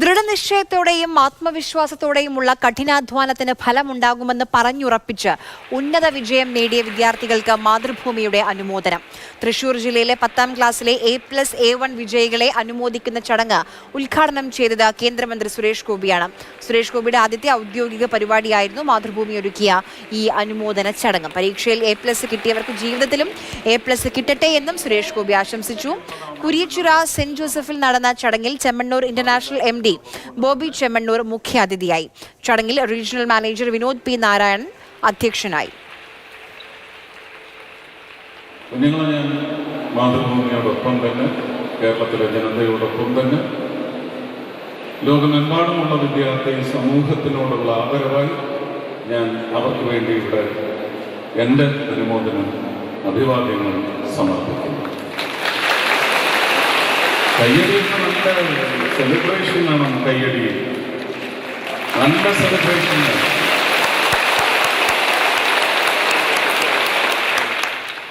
ദൃഢനിശ്ചയത്തോടെയും ആത്മവിശ്വാസത്തോടെയുമുള്ള കഠിനാധ്വാനത്തിന് ഫലമുണ്ടാകുമെന്ന് പറഞ്ഞുറപ്പിച്ച് ഉന്നത വിജയം നേടിയ വിദ്യാർത്ഥികൾക്ക് മാതൃഭൂമിയുടെ അനുമോദനം. തൃശൂർ ജില്ലയിലെ പത്താം ക്ലാസ്സിലെ എ പ്ലസ് എ വൺ വിജയികളെ അനുമോദിക്കുന്ന ചടങ്ങ് ഉദ്ഘാടനം ചെയ്തത് കേന്ദ്രമന്ത്രി സുരേഷ് ഗോപിയാണ്. സുരേഷ് ഗോപിയുടെ ആദ്യത്തെ ഔദ്യോഗിക പരിപാടിയായിരുന്നു മാതൃഭൂമി ഒരുക്കിയ ഈ അനുമോദന ചടങ്ങ്. പരീക്ഷയിൽ എ പ്ലസ് കിട്ടിയവർക്ക് ജീവിതത്തിലും എ പ്ലസ് കിട്ടട്ടെ എന്നും സുരേഷ് ഗോപി ആശംസിച്ചു. കുരിയച്ചുറ സെന്റ് ജോസഫിൽ നടന്ന ചടങ്ങിൽ ചെമ്മണ്ണൂർ ഇന്റർനാഷണൽ എം ബോബി ചെമ്മണ്ണൂർ മുഖ്യാതിഥിയായി. ചടങ്ങിൽ regional manager Vinod P Narayanan അധ്യക്ഷനായി. തന്നെ. ലോകമെമ്പാടുമുള്ള വിദ്യാർത്ഥി സമൂഹത്തിനോടുള്ള ആദരവായി ഞാൻ അവർക്ക് വേണ്ടി ഇവിടെ എന്റെ അനുമോദനം അഭിവാദ്യങ്ങൾ സമർപ്പിക്കുന്നു. ಕೈಯಲ್ಲಿ ಸೆಲೆಬ್ರೇಷನ್ ನಮ್ಮ ಕೈಯಲ್ಲಿ ನನ್ನ ಸೆಲೆಬ್ರೇಷನ್